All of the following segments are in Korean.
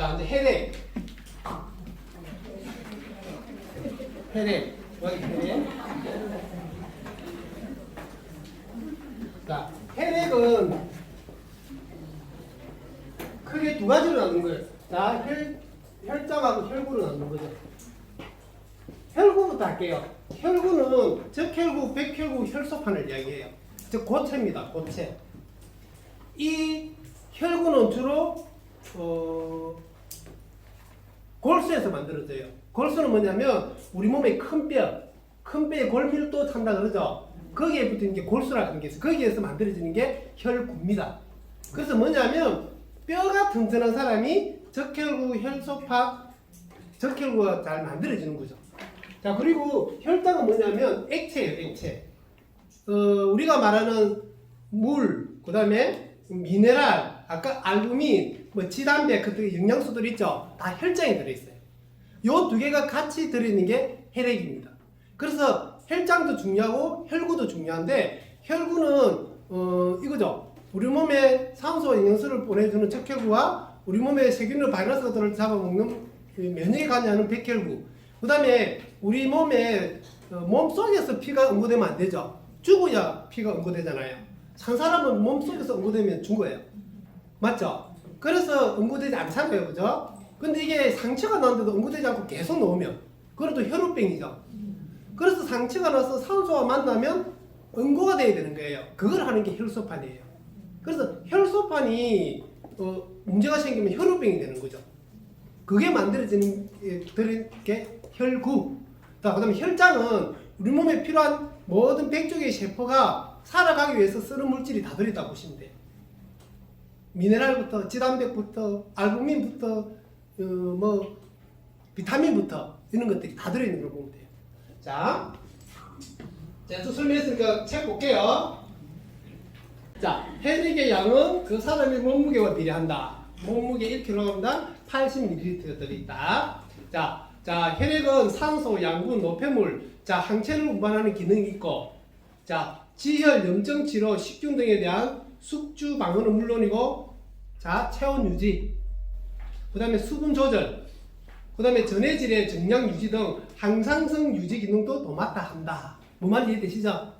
자, 이제 혈액. 혈액. 여기 혈액. 자, 혈액은 크게 두 가지로 나누는 거예요. 자, 혈, 혈장하고 혈구로 나누는 거죠. 혈구부터 할게요. 혈구는 적혈구, 백혈구, 혈소판을 이야기해요. 즉 고체입니다. 고체. 이 혈구는 주로 어, 골수에서 만들어져요. 골수는 뭐냐면 우리 몸의 큰 뼈, 큰 뼈에 골밀도 찬다 그러죠. 거기에 붙은 게 골수라는 게 있어요. 거기에서 만들어지는 게 혈구입니다. 그래서 뭐냐면 뼈가 튼튼한 사람이 적혈구, 혈소파, 적혈구가 잘 만들어지는 거죠. 자 그리고 혈당은 뭐냐면 액체예요, 액체. 어, 우리가 말하는 물, 그 다음에 미네랄, 아까 알부민, 뭐 지단백 같은 영양소들 있죠. 다 혈장에 들어있어요. 요 두 개가 같이 들어있는 게 혈액입니다. 그래서 혈장도 중요하고 혈구도 중요한데 혈구는 어, 이거죠. 우리 몸에 산소 영양소를 보내주는 척혈구와 우리 몸에 세균을 바이러스들을 잡아먹는 그 면역에 관여하는 백혈구. 그 다음에 우리 몸에 어, 몸 속에서 피가 응고되면 안 되죠. 죽어야 피가 응고되잖아요. 산 사람은 몸 속에서 응고되면 죽어요. 맞죠? 그래서 응고되지 않잖아요. 그죠? 근데 이게 상처가 났는데도 응고되지 않고 계속 놓으면 그것도 혈우병이죠. 그래서 상처가 나서 산소와 만나면 응고가 돼야 되는 거예요. 그걸 하는 게 혈소판이에요. 그래서 혈소판이 어, 문제가 생기면 혈우병이 되는 거죠. 그게 만들어지는 게, 혈구. 자, 그 다음에 혈장은 우리 몸에 필요한 모든 100종의 세포가 살아가기 위해서 쓰는 물질이 다 들어있다고 보시면 돼요. 미네랄부터 지단백부터 알부민부터 어, 뭐 비타민부터 이런 것들이 다 들어있는 걸 보면 돼요. 자, 제가 또 설명했으니까 책 볼게요. 자, 혈액의 양은 그 사람의 몸무게와 비례한다. 몸무게 1kg당 80ml 들어있다. 자, 자, 혈액은 산소, 양분, 노폐물, 자, 항체를 운반하는 기능이 있고, 자, 지혈, 염증 치료, 식중 등에 대한 숙주 방어는 물론이고, 자, 체온 유지, 그 다음에 수분 조절, 그 다음에 전해질의 정량 유지 등 항상성 유지 기능도 도맡아 한다. 뭐 말인지 이해되시죠?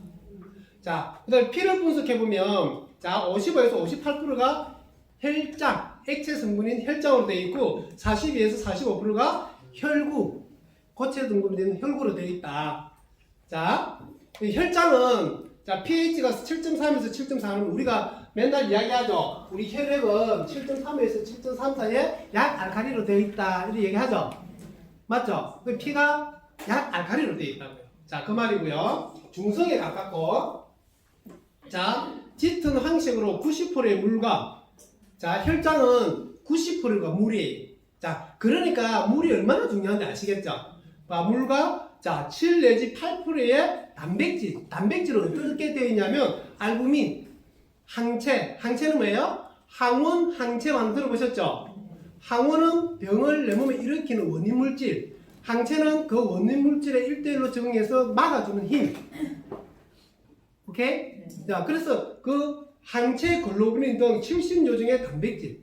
자, 그 다음에 피를 분석해보면, 자, 55에서 58%가 혈장, 액체 성분인 혈장으로 되어 있고, 42에서 45%가 혈구, 고체 등급이 되는 혈구로 되어 있다. 자, 이 혈장은, 자, pH가 7.3에서 7.4는 우리가 맨날 이야기하죠. 우리 혈액은 7.3에서 7.3 사이에 약 알칼리로 되어 있다. 이렇게 얘기하죠. 맞죠? 그 피가 약 알칼리로 되어 있다고요. 자, 그 말이고요. 중성에 가깝고, 자, 짙은 황색으로 90%의 물과, 자, 혈장은 90%가 물이에요. 자, 그러니까 물이 얼마나 중요한지 아시겠죠? 자, 물과, 자, 7 내지 8%의 단백질, 단백질은 어떻게 되어 있냐면, 알부민, 항체, 항체는 뭐예요? 항원, 항체만 들어보셨죠? 항원은 병을 내 몸에 일으키는 원인 물질, 항체는 그 원인 물질에 1대1로 적응해서 막아주는 힘. 오케이? 자, 그래서 그 항체 글로불린 등 70요중의 단백질이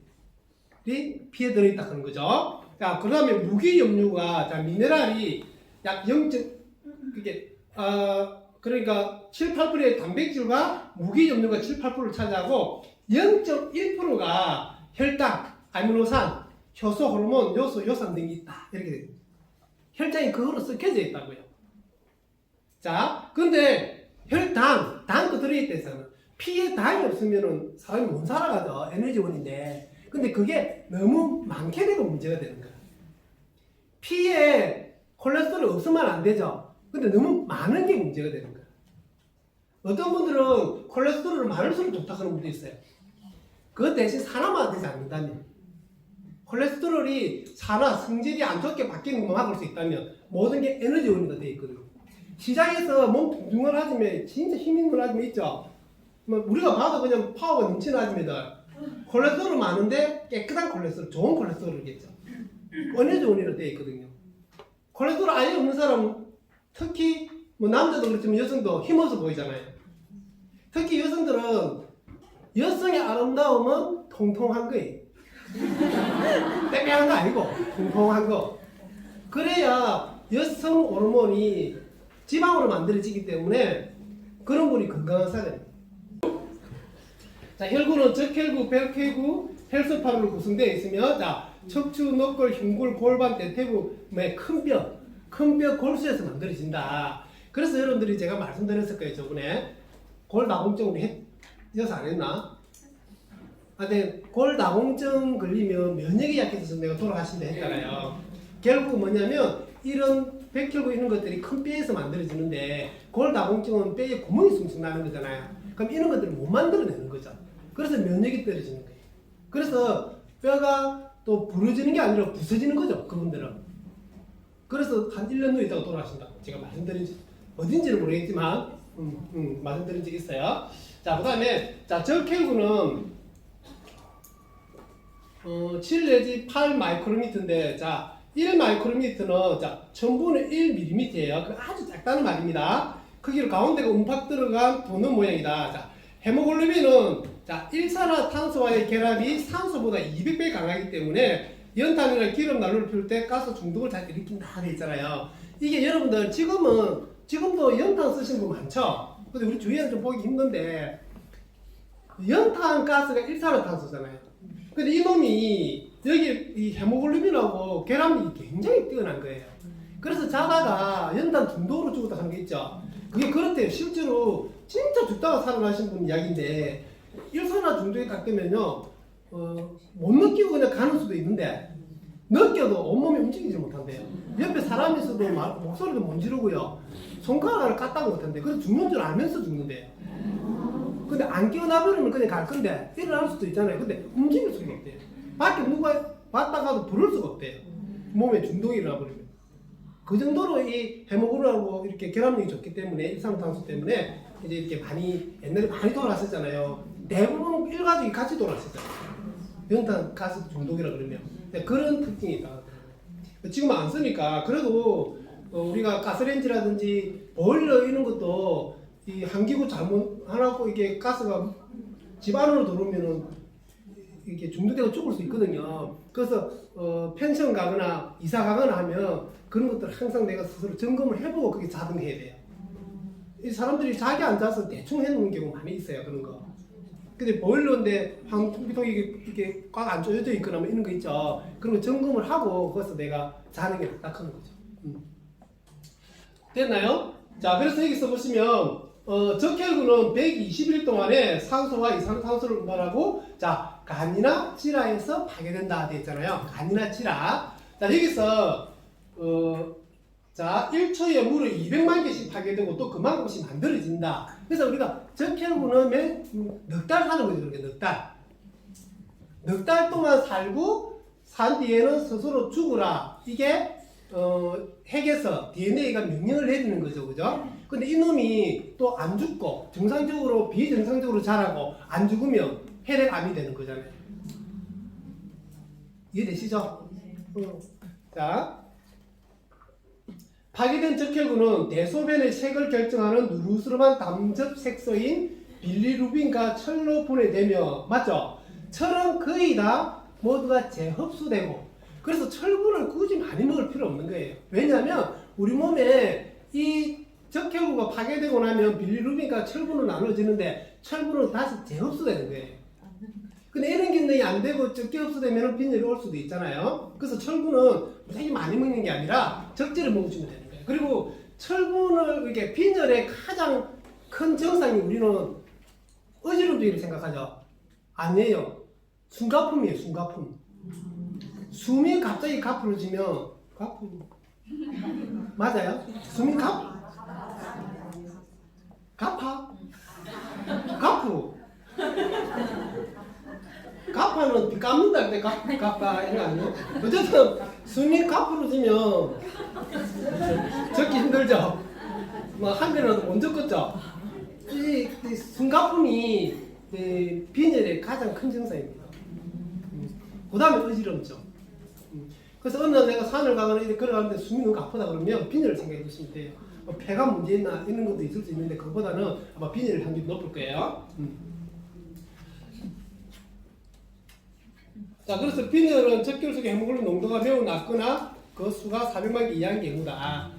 피에 들어있다 그런 거죠. 자, 그 다음에 무기염류가, 자, 미네랄이 약 0. 그게, 어, 그러니까 7, 8%의 단백질과 무기염류가 7, 8%를 차지하고 0.1%가 혈당, 아미노산, 효소, 호르몬, 요소, 요산 등이 있다. 이렇게 돼요. 혈장이 그거로 섞여져 있다고요. 자, 근데 혈당, 당도 들어있대서는 피에 당이 없으면은 사람이 못 살아가죠. 에너지원인데. 근데 그게 너무 많게 되고 문제가 되는 거야. 피에 콜레스테롤 없으면 안 되죠. 근데 너무 많은 게 문제가 되는 거야. 어떤 분들은 콜레스테롤을 많을수록 좋다 그런 분도 있어요. 그 대신 되지 않는다면. 콜레스테롤이 산화, 성질이 안 좋게 바뀌는 것만 막을 수 있다면 모든 게 에너지원으로 되어 있거든요. 시장에서 몸 둥둥한 아줌마, 진짜 힘 있는 아줌마 있죠? 뭐 우리가 봐도 그냥 파워가 넘치는 아줌마들. 콜레스테롤 많은데 깨끗한 콜레스테롤, 좋은 콜레스테롤이겠죠. 에너지원으로 되어 있거든요. 콜레스테롤 아예 없는 사람은 특히 뭐 남자도 그렇지만 여성도 힘없어 보이잖아요. 특히 여성들은 여성의 아름다움은 통통한 거예요. 빽빽한 거 아니고 퐁퐁한 거. 그래야 여성 호르몬이 지방으로 만들어지기 때문에 그런 분이 건강한 사람입니다. 자, 혈구는 적혈구, 백혈구, 혈소판으로 구성되어 있으며 자, 척추, 너골, 흉골, 골반, 대퇴부의 큰 뼈, 큰 뼈 골수에서 만들어진다. 그래서 여러분들이 제가 말씀드렸을 거예요, 저번에. 골다공증 우리 했어서 안 했나? 아, 근데 골다공증 걸리면 면역이 약해져서 내가 돌아가신다 했잖아요. 결국 뭐냐면 이런 백혈구 이런 것들이 큰 뼈에서 만들어지는데 골다공증은 뼈에 구멍이 숭숭 나는 거잖아요. 그럼 이런 것들을 못 만들어내는 거죠. 그래서 면역이 떨어지는 거예요. 그래서 뼈가 또 부러지는 게 아니라 부서지는 거죠. 그분들은. 그래서 한 1년 후에 있다가 돌아가신다. 제가 말씀드린 지 어딘지는 모르겠지만 음, 음, 말씀드린 적 있어요. 자, 그 다음에 자, 적혈구는 어, 7 내지 8 마이크로미터인데 자, 1 마이크로미터는 자, 전부는 1mm예요. 그 아주 작다는 말입니다. 크기로 가운데가 움팍 들어간 도넛 모양이다. 자, 헤모글로빈은 자, 일산화 탄소와의 결합이 산소보다 200배 강하기 때문에 연탄이나 기름 난로를 피울 때 가스 중독을 잘 일으킨다 돼 있잖아요. 이게 여러분들 지금은 지금도 연탄 쓰시는 분 많죠. 근데 우리 주위에는 좀 보기 힘든데 연탄 가스가 일산화탄소잖아요. 근데 이놈이 여기 이 헤모글로빈하고 결합력이 굉장히 뛰어난 거예요. 그래서 자다가 연탄 중독으로 죽었다 하는 게 있죠. 그게 그렇대요. 실제로 진짜 죽다가 살아나신 분 이야기인데 일산화 중독에 딱 되면요 어, 못 느끼고 그냥 가는 수도 있는데 느껴도 온몸이 움직이지 못한대요. 옆에 사람이 있어도 말- 목소리도 못 지르고요. 손가락을 까딱 못한대. 그래서 죽는 줄 알면서 죽는데요. 근데 안 깨어나버리면 그냥 갈 건데 일어날 수도 있잖아요. 근데 움직일 수가 없대요. 밖에 누가 봤다가도 부를 수가 없대요. 몸에 중독이 일어나버리면. 그 정도로 이 해모글로하고 이렇게 결합력이 좋기 때문에 일산화탄소 때문에 이제 이렇게 많이 옛날에 많이 돌아왔었잖아요. 대부분 일가족이 같이 돌아왔었잖아요. 연탄 가스 중독이라 그러면 근데 그런 특징이 있다. 지금 안 쓰니까 그래도 어, 우리가 가스레인지라든지 보일러 이런 것도 이 한기구 잘못 하나고 이게 가스가 집 안으로 들어오면은 이렇게 중독되고 죽을 수 있거든요. 그래서 어, 펜션 가거나 이사 가거나 하면 그런 것들 항상 내가 스스로 점검을 해보고 그게 자동해야 돼요. 이 사람들이 자기 앉아서 대충 해놓는 경우 많이 있어요 그런 거. 근데 보일러인데 환기통이 이게, 이게 꽉 안 조여져 있거나 뭐 이런 거 있죠. 그런 거 점검을 하고 거기서 내가 자는 게 낫다 하는 거죠. 음. 됐나요? 자, 그래서 여기서 보시면 어, 적혈구는 120일 동안에 산소와 이산화탄소를 분발하고 자, 간이나 지라에서 파괴된다 돼 있잖아요. 간이나 지라. 자, 여기서 어, 자, 1초에 물을 200만 개씩 파괴되고 또 그만큼씩 만들어진다. 그래서 우리가 적혈구는 몇넉달 사는 거죠. 그렇게 넉 달. 넉 달 동안 살고 산 뒤에는 스스로 죽으라. 이게 어, 핵에서 DNA가 명령을 내리는 거죠. 그죠? 근데 이놈이 또 안 죽고 정상적으로 비정상적으로 자라고 안 죽으면 혈액암이 되는 거잖아요. 이해되시죠? 어. 자, 파괴된 적혈구는 대소변의 색을 결정하는 누르스름한 담즙 색소인 빌리루빈과 철로 분해되며 맞죠? 철은 거의 다 모두가 재흡수되고 그래서 철분을 굳이 많이 먹을 필요 없는 거예요. 왜냐하면 우리 몸에 이 적혈구가 파괴되고 나면 빌리루빈과 철분으로 나눠지는데 철분은 다시 재흡수되는 거예요. 근데 이런 기능이 안 되고 적게 흡수되면 빈혈이 올 수도 있잖아요. 그래서 철분은 무지하게 많이 먹는 게 아니라 적절히 되는 거예요. 그리고 철분을 이렇게 빈혈의 가장 큰 증상이 우리는 어지럼증이라고 생각하죠. 아니에요. 숨가품이에요. 숨가품. 숨이 갑자기 가풀어지면 가품 맞아요? 숨이 가 가파 가프 비 깎는다 할때 가파 이런 거 아니에요? 어쨌든 숨이 가풀어지면 적기 힘들죠? 뭐 한편이라도 못 적겠죠? 이, 이 숨가품이 이 빈혈의 가장 큰 증상입니다. 그 다음에 어지럼증. 음. 그래서 어느 날 내가 산을 가거나 이렇게 걸어가는데 숨이 너무 아프다 그러면 빈혈을 생각해 보시면 돼요. 뭐 폐가 문제 있나 이런 것도 있을 수 있는데 그거보다는 아마 빈혈 확률이 높을 거예요. 음. 자, 그래서 빈혈은 적혈 속의 헤모글로빈 농도가 매우 낮거나 그 수가 400만 개 이하인 경우다.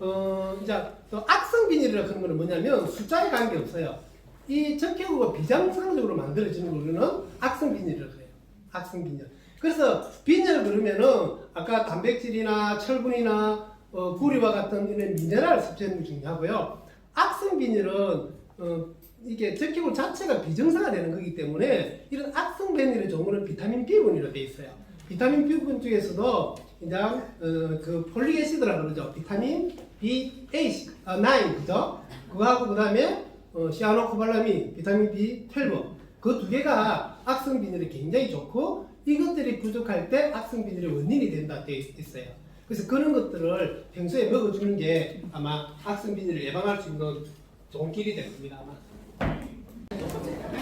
어, 이제 또 악성 빈혈이라고 하는 거는 뭐냐면 숫자에 관계 없어요. 이 적혈구가 비정상적으로 만들어지는 거는 악성 빈혈이라고 해요. 악성 빈혈. 그래서 빈혈 그러면은 아까 단백질이나 철분이나 어, 구리와 같은 이런 미네랄 섭취하는 게 중요하고요. 악성 빈혈은 어, 이게 적혈구 자체가 비정상화 되는 거기 때문에 이런 악성 빈혈의 종류는 비타민 B군으로 돼 있어요. 비타민 B군 중에서도 이제 어, 그 폴리에시드라고 그러죠. 비타민 B8, 아, 9 그죠? 그거하고 그 다음에 어, 시아노코발라민, 비타민 B12 그 두 개가 악성 빈혈이 굉장히 좋고 이것들이 부족할 때 악성 빈혈의 원인이 된다 되어 있어요. 그래서 그런 것들을 평소에 먹어주는 게 아마 악성 빈혈을 예방할 수 있는 좋은 길이 될 겁니다. 아마.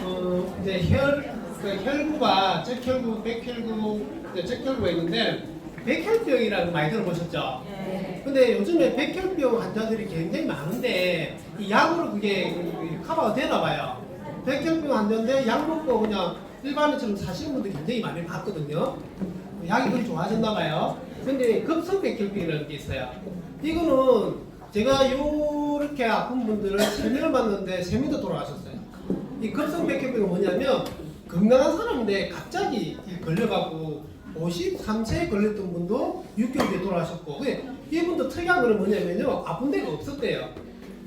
어, 이제 혈, 그 혈구가 적혈구, 백혈구, 적혈구가 있는데 백혈병이라고 많이 들어보셨죠? 근데 요즘에 백혈병 환자들이 굉장히 많은데 이 약으로 그게 커버가 되나 봐요. 백혈병 환자인데 약 먹고 그냥 일반인처럼 사시는 분들 굉장히 많이 봤거든요. 약이 그리 좋아졌나 봐요. 근데 급성 백혈병이라는 게 있어요. 이거는 제가 요렇게 아픈 분들을 세명을 봤는데 세명다 돌아가셨어요. 이 급성 백혈병은 뭐냐면 건강한 사람인데 갑자기 이 걸려갖고 53세에 걸렸던 분도 6개월 뒤에 돌아가셨고 이분도 특이한 거는 뭐냐면요 아픈 데가 없었대요.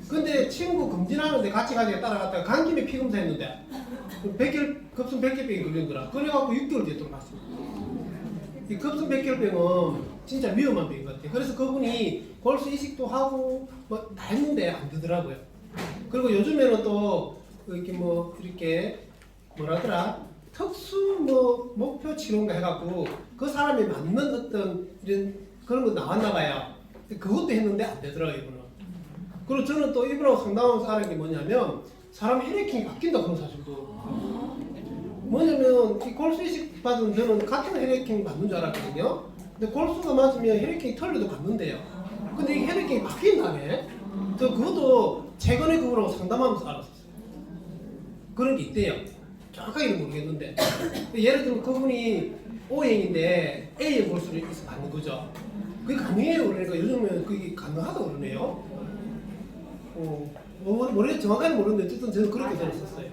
근데 친구 검진하는데 같이 가니까 따라갔다가 간 김에 피 검사 했는데 백혈 급성 백혈병이 걸린 거라. 그래갖고 6개월 뒤에 돌아갔어요 이 급성 백혈병은 진짜 위험한 병인 것 같아요. 그래서 그분이 골수 이식도 하고 뭐 다 했는데 안 되더라고요. 그리고 요즘에는 또 이렇게 뭐 이렇게 뭐라더라 특수 뭐 목표 치료인가 해갖고 그 사람이 맞는 어떤 이런 그런 거 나왔나 봐요. 그것도 했는데 안 되더라고요 이거는. 그리고 저는 또 이분하고 상담한 사람이 뭐냐면 사람 혈액형이 바뀐다 그런 사실도. 뭐냐면 이 골수 이식 받은 저는 같은 혈액형 받는 줄 알았거든요. 근데 골수가 맞으면 혈액형이 털려도 받는데요. 근데 이 혈액형이 바뀐다네. 저 그것도 최근에 그거라고 상담하면서 알았어요. 그런 게 있대요. 정확하게는 모르겠는데. 예를 들면 그분이 O형인데 A의 골수를 있어 받는 거죠. 그게 가능해요. 그러니까 요즘은 그게 가능하다고 그러네요. 어, 뭐, 모르겠, 정확하게 모르는데 어쨌든 저는 그렇게 들었었어요.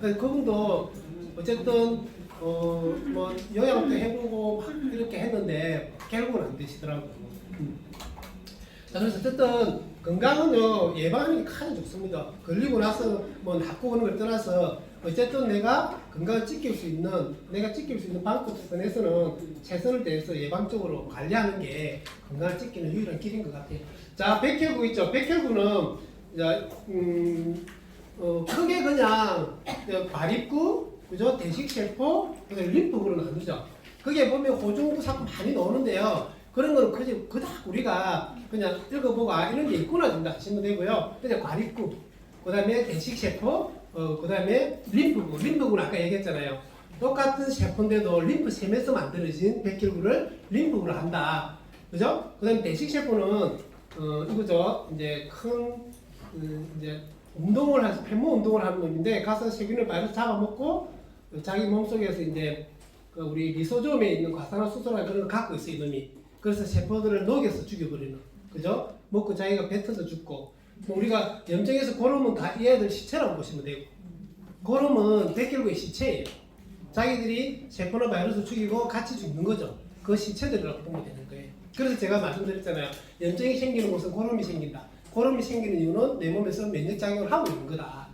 그러니까 그분도 어쨌든 어, 뭐 영양도 해보고 막 이렇게 했는데 결국은 안 되시더라고요. 음. 자, 그래서 어쨌든 건강은요 예방이 가장 좋습니다. 걸리고 나서 뭐 낫고 그런 걸 떠나서 어쨌든 내가 건강을 지킬 수 있는 내가 지킬 수 있는 방법에서는 최선을 다해서 예방적으로 관리하는 게 건강을 지키는 유일한 길인 것 같아요. 자 백혈구 있죠. 백혈구는 이제 음, 어, 크게 그냥 발입구, 그죠? 대식세포, 그다음에 림프구로 나누죠. 그게 보면 호중구 자꾸 많이 나오는데요. 그런 거는 그저 그닥 우리가 그냥 읽어보고 아 이런 게 있구나 정도 하시면 되고요. 그냥 과립구, 그다음에 대식세포, 어 그다음에 림프구, 림프구는 아까 얘기했잖아요. 똑같은 세포인데도 림프샘에서 만들어진 백혈구를 림프구로 한다. 그죠? 그다음에 대식세포는 어 이거죠. 이제 큰 그, 이제 운동을 해서 폐모 운동을 하는 놈인데 가서 세균을 바이러스 잡아먹고 자기 몸속에서 이제 그 우리 리소좀에 있는 과산화 수소나 그런 걸 갖고 있어 이 놈이 그래서 세포들을 녹여서 죽여버리는 그죠? 먹고 자기가 뱉어서 죽고. 뭐 우리가 염증에서 고름은 다 얘들 시체라고 보시면 되고 고름은 백혈구의 시체예요. 자기들이 세포나 바이러스 죽이고 같이 죽는 거죠. 그 시체들이라고 보면 되는 거예요. 그래서 제가 말씀드렸잖아요. 염증이 생기는 곳은 고름이 생긴다. 고름이 생기는 이유는 내 몸에서 면역 작용을 하고 있는 거다.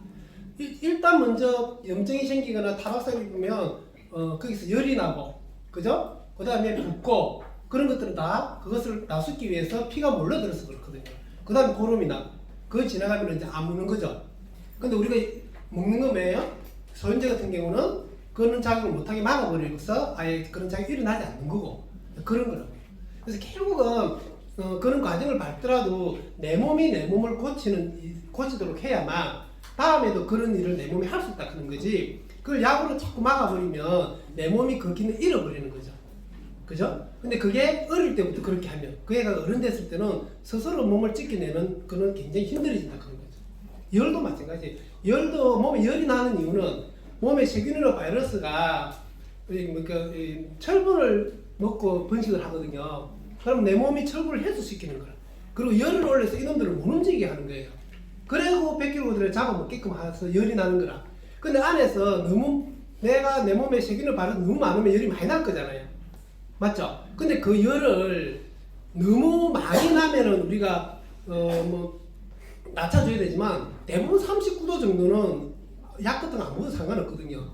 일- 일단 먼저 염증이 생기거나 타박상이 보면 어, 거기서 열이 나고 그죠? 그 다음에 붓고 그런 것들은 다 그것을 나수기 위해서 피가 몰려들어서 그렇거든요. 그 다음에 고름이 나고 그거 지나가면 이제 안 먹는 거죠. 근데 우리가 먹는 거 뭐예요? 소염제 같은 경우는 그런 작용을 못하게 막아버려서 아예 그런 작용이 일어나지 않는 거고 그런 거라고요. 그래서 결국은 어, 그런 과정을 밟더라도 내 몸이 내 몸을 고치는 이- 고치도록 해야만 다음에도 그런 일을 내 몸이 할 수 있다 그런 거지. 그걸 약으로 자꾸 막아버리면 내 몸이 그 기능을 잃어버리는 거죠. 그죠? 근데 그게 어릴 때부터 그렇게 하면 그 애가 어른 됐을 때는 스스로 몸을 지켜내는 그는 굉장히 힘들어진다 그런 거죠. 열도 마찬가지. 열도 몸에 열이 나는 이유는 몸에 세균이나 바이러스가 이 뭐까 이 철분을 먹고 번식을 하거든요. 그럼 내 몸이 철분을 해소시키는 거라. 그리고 열을 올려서 이놈들을 못 움직이게 하는 거예요. 그리고 백혈구들을 잡아먹게끔 해서 열이 나는 거라. 근데 안에서 너무 내가 내 몸에 세균을 바르 너무 많으면 열이 많이 날 거잖아요. 맞죠? 근데 그 열을 너무 많이 나면은 우리가 어 뭐 낮춰줘야 되지만 대부분 39도 정도는 약 같은 거안 먹어도 상관없거든요.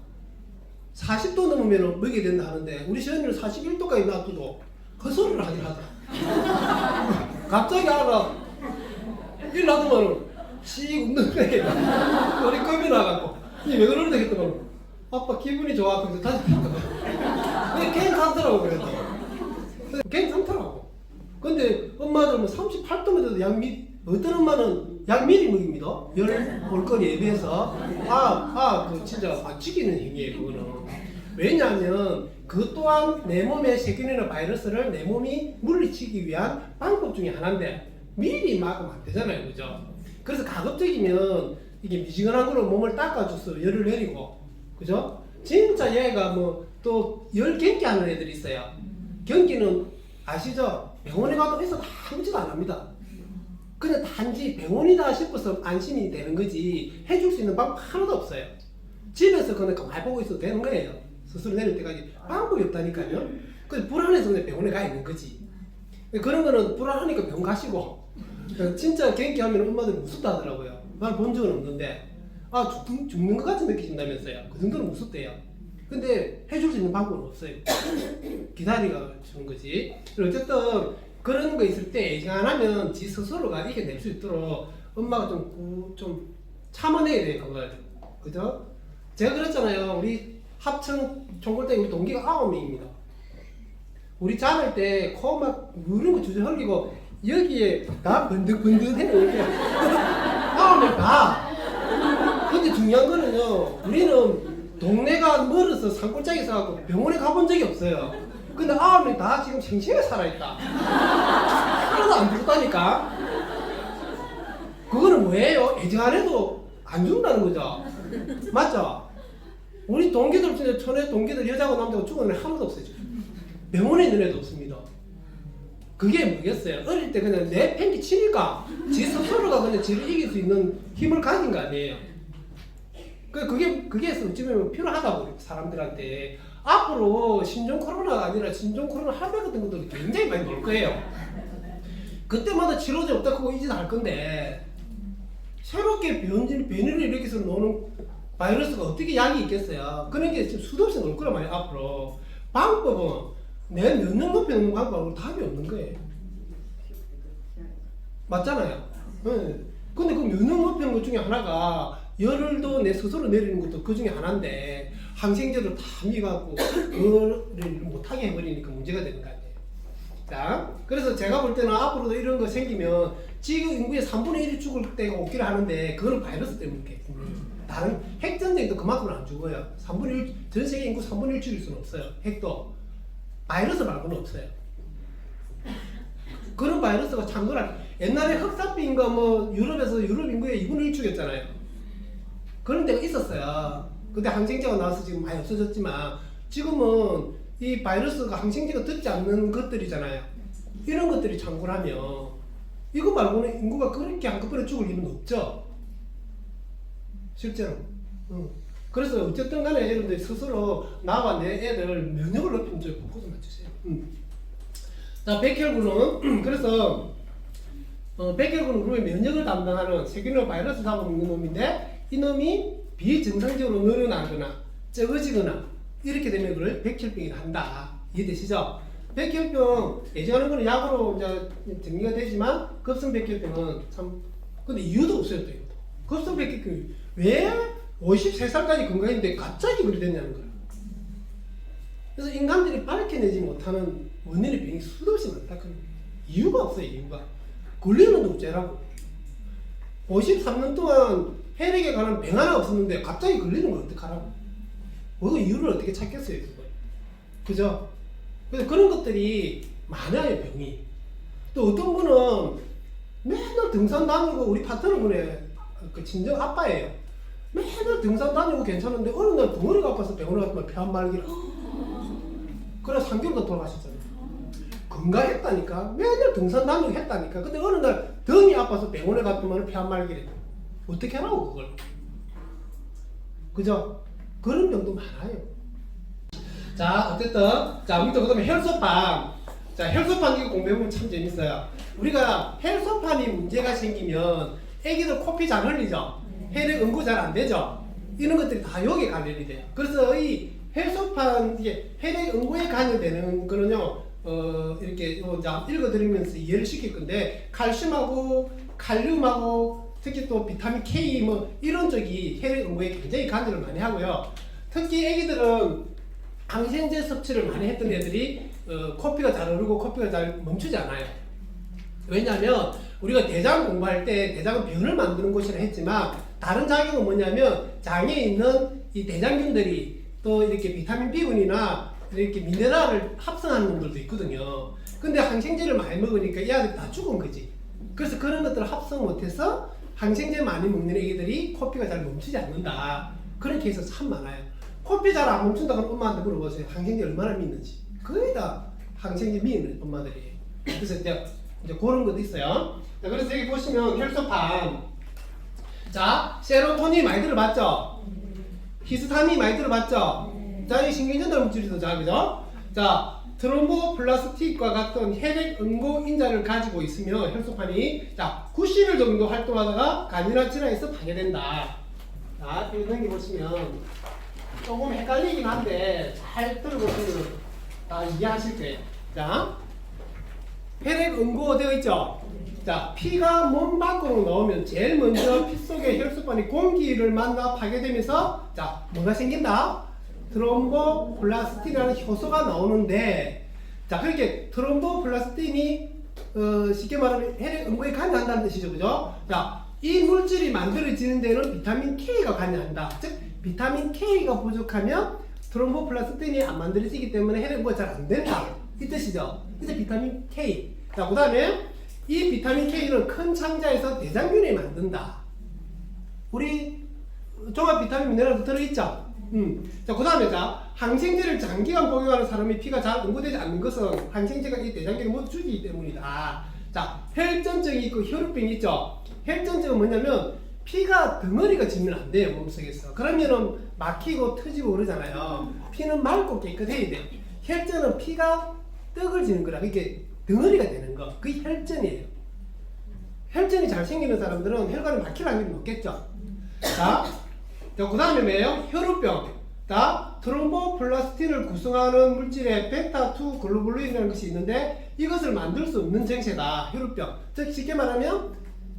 40도 넘으면 먹여야 된다 하는데 우리 시연이는 41도까지 놔둬도 헛소리를 하긴 하더라. 갑자기 알아. 일 놔두면은 씩 웃는 거야. 우리 겁이 나갖고 이왜 그러는데 했더만 아빠 기분이 좋아. 그래서 다시 근데 괜찮더라고 그래도. 괜찮더라고. 근데 엄마들 뭐 38도만 돼도 양미 어떤 엄마는 약 미리 먹입니다. 열올 거리에 비해서 아, 아, 그 진짜 아, 죽이는 행위예요, 그거는. 왜냐하면 그 또한 내 몸에 세균이나 바이러스를 내 몸이 물리치기 위한 방법 중에 하나인데 미리 막으면 안 되잖아요, 그죠? 그래서 가급적이면 이게 미지근한 걸로 몸을 닦아줘서 열을 내리고, 그죠? 진짜 얘가 뭐 또열 경기 하는 애들이 있어요. 경기는 아시죠? 병원에 가도 다 아무지도 안 합니다. 그냥 단지 병원이다 싶어서 안심이 되는 거지 해줄 수 있는 방법 하나도 없어요. 집에서 그냥 가만히 보고 있어도 되는 거예요. 스스로 내릴 때까지 방법이 없다니까요. 그 불안해서 그냥 병원에 가 있는 거지. 그런 거는 불안하니까 병원 가시고 진짜 경기하면 엄마들 무섭다 하더라고요. 난본 적은 없는데 아 죽, 죽는 것 같이 느끼신다면서요. 그 정도는 무섭대요. 근데 해줄 수 있는 방법은 없어요. 기다리가 주는 거지. 어쨌든 그런 거 있을 때 예정 안 하면 지 스스로가 이겨낼 수 있도록 엄마가 좀, 구- 좀 참아내야 돼요, 그걸. 그죠? 제가 그랬잖아요. 우리 합천 총골대 우리 동기가 아홉 명입니다. 우리 자를 때코막 누른 거 주저 흘리고 여기에 다 번득번득해요, 이렇게. 아홉 명 다. 근데 중요한 거는요, 우리는 동네가 멀어서 산골짜기 있어갖고 병원에 가본 적이 없어요. 근데 아홉 명 다 지금 생생하게 살아있다. 하나도 안 죽었다니까. 그거는 뭐예요? 애정 안 해도 안 죽는다는 거죠. 맞죠? 우리 동기들 중에 천에 동기들 여자고 남자고 죽은 애 하나도 없어요. 병원에 있는 애도 없습니다. 그게 뭐겠어요? 어릴 때 그냥 내 팽기 치니까 지 스스로가 그냥 지를 이길 수 있는 힘을 가진 거 아니에요. 그 그게 그게 어찌 보면 필요하다고 사람들한테 앞으로 신종 코로나가 아니라 신종 코로나 할배 같은 것도 굉장히 많이 올 거예요. 그때마다 치료제 없다 그거 이제 할 건데 새롭게 변질 변이를 일으켜서 노는 바이러스가 어떻게 약이 있겠어요? 그런 게 지금 수도 없이 올 거란 말이에요 앞으로 방법은 내 면역 높이 놓는 방법은 답이 없는 거예요. 맞잖아요. 네. 근데 그 면역 높이는 것 중에 하나가 열을도 내 스스로 내리는 것도 그 중에 하나인데 항생제를 다 미갖고 그거를 못하게 해버리니까 문제가 되는 거 아니에요. 자, 그래서 제가 볼 때는 앞으로도 이런 거 생기면 지금 인구의 3분의 1이 죽을 때가 오기를 하는데 그거는 바이러스 때문에 그렇겠군요. 다른 핵전쟁도 그만큼은 안 죽어요. 3분의 1, 전 세계 인구 3분의 1 죽일 수는 없어요. 핵도. 바이러스 말고는 없어요. 그런 바이러스가 참거라. 옛날에 흑사병인가 뭐 유럽에서 유럽 인구의 2분의 1 죽였잖아요. 그런 데가 있었어요. 근데 항생제가 나와서 지금 많이 없어졌지만 지금은 이 바이러스가 항생제가 듣지 않는 것들이잖아요. 이런 것들이 창궐하면 이거 말고는 인구가 그렇게 한꺼번에 죽을 일은 없죠. 실제로. 응. 그래서 어쨌든 간에 여러분들 스스로 나와 내 애들 면역을 높이는 쪽에 포커스 맞추세요. 응. 자, 백혈구는 그래서 어, 백혈구는 우리의 면역을 담당하는 세균이나 바이러스 잡아먹는 놈인데 이 놈이 비정상적으로 늘어나거나 적어지거나 이렇게 되면 그걸 백혈병이라 한다. 이해되시죠? 백혈병 예전하는 거는 약으로 이제 정리가 되지만 급성 백혈병은 참 근데 이유도 없어요 또 이것도. 급성 백혈병이 왜 53살까지 건강했는데 갑자기 그렇게 됐냐는 거예요. 그래서 인간들이 밝혀내지 못하는 원인의 병이 수도 없이 많다. 그 이유가 없어요 이유가. 걸리는 째라고. 53년 동안 혈액에 관한 병 하나 없었는데 갑자기 걸리는 걸 어떡하라고. 그 이유를 어떻게 찾겠어요 그거. 그죠? 그래서 그런 것들이 많아요 병이. 또 어떤 분은 맨날 등산 다니고 우리 파트너분의 그 친정 아빠예요. 맨날 등산 다니고 괜찮은데 어느 날 덩어리가 아파서 병원에 갔더니 폐암 말기라. 그래 3개월도 돌아가셨잖아요. 건강했다니까 맨날 등산 다니고 했다니까. 근데 어느 날 등이 아파서 병원에 갔더만 폐한 말기래. 어떻게 하라고 그걸? 그죠? 그런 병도 많아요. 자 어쨌든 자 우리 또 그다음에 혈소판. 자 혈소판 이거 공부해보면 참 재밌어요. 우리가 혈소판이 문제가 생기면 애기들 코피 잘 흘리죠. 혈액 응고 잘 안 되죠. 이런 것들이 다 여기에 관련이 돼요. 그래서 이 혈소판 이게 혈액 응고에 관여되는 거는요. 어 이렇게 요 자, 읽어드리면서 이해를 시킬 건데 칼슘하고 칼륨하고 특히 또 비타민 K 뭐 이런 쪽이 혈액 응고에 굉장히 관여를 많이 하고요. 특히 애기들은 항생제 섭취를 많이 했던 애들이 어, 코피가 잘 오르고 코피가 잘 멈추지 않아요. 왜냐하면 우리가 대장 공부할 때 대장은 변을 만드는 곳이라 했지만 다른 작용은 뭐냐면 장에 있는 이 대장균들이 또 이렇게 비타민 B군이나 이렇게 미네랄을 합성하는 놈들도 있거든요. 근데 항생제를 많이 먹으니까 이 아들 다 죽은 거지. 그래서 그런 것들을 합성 못해서 항생제 많이 먹는 애기들이 코피가 잘 멈추지 않는다. 그런 케이스 참 많아요. 코피 잘 안 멈춘다 그러면 엄마한테 물어보세요. 항생제 얼마나 믿는지. 거의 다 항생제 믿는 엄마들이에요. 그래서 이제, 이제 그런 것도 있어요. 자, 그래서 여기 보시면 혈소판. 자, 세로토닌 많이 들어봤죠? 히스타민 많이 들어봤죠? 자, 이 신경전달 물질이죠. 자, 그죠? 자, 트롬보플라스틱과 같은 혈액 응고 인자를 가지고 있으며 혈소판이 자, 90일 정도 활동하다가 간이나 질환에서 파괴된다. 자, 뒤로 넘겨보시면 조금 헷갈리긴 한데 잘 들어보시면 다 이해하실 거예요. 자, 혈액 응고 되어 있죠? 자, 피가 몸 밖으로 나오면 제일 먼저 피 속의 혈소판이 공기를 만나 파괴되면서 자, 뭐가 생긴다? 트롬보플라스틴이라는 효소가 나오는데 자, 그렇게 트롬보플라스틴이 어, 쉽게 말하면 혈액 응고에 관여한다는 뜻이죠. 그죠? 자, 이 물질이 만들어지는 데는 비타민 K가 관여한다. 즉, 비타민 K가 부족하면 트롬보플라스틴이 안 만들어지기 때문에 혈액 응고가 잘 안 된다. 이 뜻이죠. 그래서 비타민 K. 자, 그 다음에 이 비타민 K는 큰 창자에서 대장균이 만든다. 우리 종합 비타민 미네랄도 들어있죠? 음. 자, 그 다음에 자, 항생제를 장기간 복용하는 사람이 피가 잘 응고되지 않는 것은 항생제가 이 대장균을 모두 죽이기 때문이다. 자, 혈전증이 있고 혈우병이 있죠? 혈전증은 뭐냐면 피가 덩어리가 지면 안 돼요, 몸속에서. 그러면은 막히고 터지고 그러잖아요. 피는 맑고 깨끗해야 돼요. 혈전은 피가 떡을 지는 거라. 그게 덩어리가 되는 거. 그게 혈전이에요. 혈전이 잘 생기는 사람들은 혈관이 막힐 확률이 높겠죠. 자, 그 다음에 뭐예요? 혈우병. 자, 트롬보플라스틴을 구성하는 물질에 베타2 글로불린이라는 것이 있는데 이것을 만들 수 없는 증세다. 혈우병. 즉 쉽게 말하면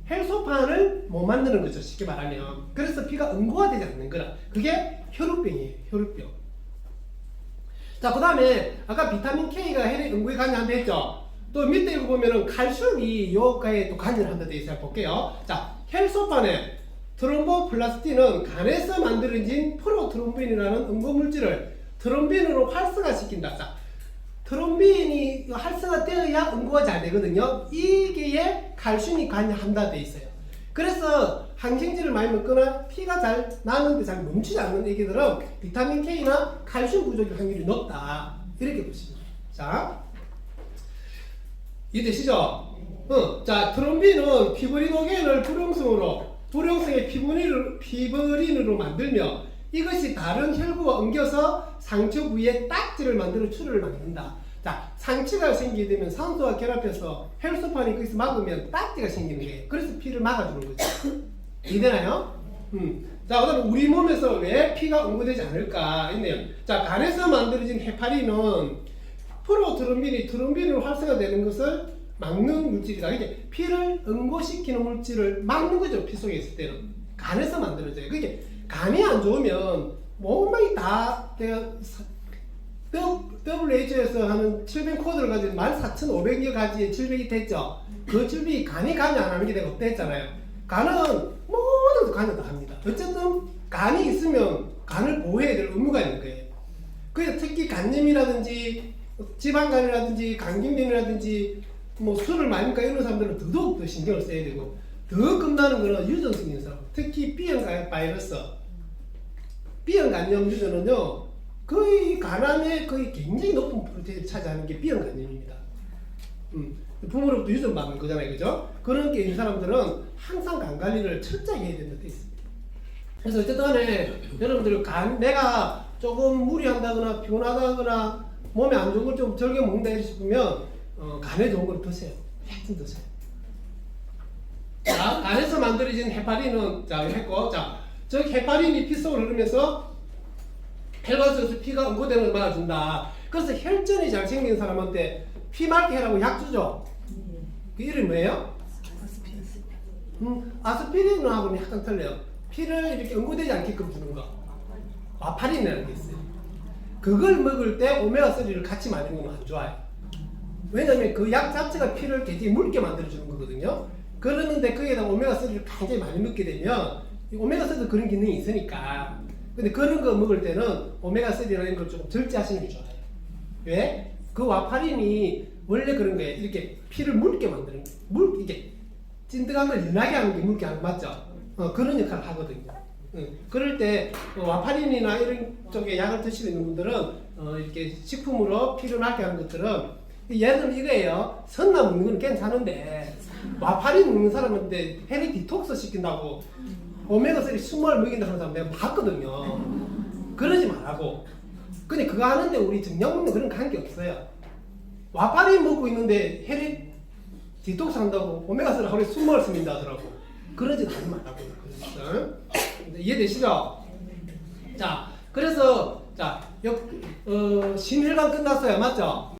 혈소판을 못 만드는 거죠. 쉽게 말하면. 그래서 피가 응고가 되지 않는 거라. 그게 혈우병이에요. 혈우병. 자, 그 다음에 아까 비타민 K가 혈액 응고에 관여한다 했죠? 또 밑에 보면은 칼슘이 요가에 또 관여를 한다 돼 있어요. 볼게요. 자, 혈소판에 트롬보플라스틴은 간에서 만들어진 프로트롬빈이라는 응고 물질을 트롬빈으로 활성화시킨다. 자, 트롬빈이 활성화되어야 응고가 잘 되거든요. 이게 칼슘이 관여한다 돼 있어요. 그래서 항생제를 많이 먹거나 피가 잘 나는데 잘 멈추지 않는 애기들은 비타민 K나 칼슘 부족의 확률이 높다. 이렇게 보시면. 자, 이해되시죠? 어, 자, 트롬빈은 피브리노겐을 불용성으로, 불용성의 피브린으로, 피브린으로 만들며 이것이 다른 혈구와 엉겨서 상처 부위에 딱지를 만들어 출혈을 만든다. 자, 상처가 생기게 되면 산소와 결합해서 혈소판이 거기서 막으면 딱지가 생기는 거예요. 그래서 피를 막아주는 거죠. 이해되나요? 음. 자, 그 다음에 우리 몸에서 왜 피가 응고되지 않을까? 있네요. 자, 간에서 만들어진 헤파린은 프로트롬빈이 트롬빈으로 활성화되는 것을 막는 물질이다. 이게 피를 응고시키는 물질을 막는 거죠. 피 속에 있을 때는. 간에서 만들어져요. 그게 간이 안 좋으면 몸이 다 내가 WHO에서 하는 700 코드를 가지고 14,500여 가지의 질병이 됐죠. 그 질병이 간이 간이 안 하는 게 내가 없다 했잖아요. 간은 모두 간을 다 합니다. 어쨌든 간이 있으면 간을 보호해야 될 의무가 있는 거예요. 그래서 특히 간염이라든지 지방간이라든지 감기병이라든지 뭐 술을 먹고 이런 사람들은 더더욱 더 신경을 써야 되고 더 겁나는 거는 유전성인 사람 특히 B형 바이러스 B형 간염 유전은요 거의 간암의 거의 굉장히 높은 프로테인을 차지하는 게 비형간염입니다. 음, 부모로부터 유전 받는 거잖아요, 그죠? 그런 게 있는 사람들은 항상 간 관리를 철저하게 해야 된다 돼 있습니다. 그래서 어쨌든 간에 여러분들 간 내가 조금 무리한다거나 피곤하다거나 몸에 안 좋은 걸좀 즐겨 먹는다 싶으면 어, 간에 좋은 걸 드세요. 하여튼 드세요. 자, 간에서 만들어진 헤파린은 자 했고 자, 저 헤파린이 피 속으로 흐르면서 혈관에서 피가 응고되는 걸 막아준다. 그래서 혈전이 잘 생긴 사람한테 피 맑게 해라고 약 주죠. 그 이름이 뭐예요? 음, 아스피린하고는 약간 틀려요. 피를 이렇게 응고되지 않게끔 주는 거. 와파린이라는 게 있어요. 그걸 먹을 때 오메가3를 같이 마시는 건안 좋아요. 왜냐면 그 약 자체가 피를 굉장히 묽게 만들어주는 거거든요. 그러는데 거기에다 오메가3를 굉장히 많이 먹게 되면 이 오메가3도 그런 기능이 있으니까. 근데 그런 거 먹을 때는 오메가3라는 걸좀 절제하시는 게 좋아요. 왜? 그 와파린이 원래 그런 거예요. 이렇게 피를 묽게 만드는. 물, 이게 찐득함을 연하게 하는 게 묽게 하는 거 맞죠? 어, 그런 역할을 하거든요. 응. 그럴 때 어, 와파린이나 이런 쪽에 약을 드시고 있는 분들은 어, 이렇게 식품으로 피를 맑게 하는 것들은 들면 이거예요. 선나 먹는 건 괜찮은데 와파린 먹는 사람한테 혈액 디톡스 시킨다고 오메가3 스몰 먹인다 하는 사람 내가 봤거든요. 그러지 말라고. 근데 그거 하는데 우리 정량 먹는 그런 관계 없어요. 와파린 먹고 있는데 혈액 디톡스 한다고 오메가3를 하루에 20을 씁니다 하더라고. 그러지 말라고. 이해되시죠? 자, 그래서 자, 역, 어, 심혈관 끝났어요. 맞죠?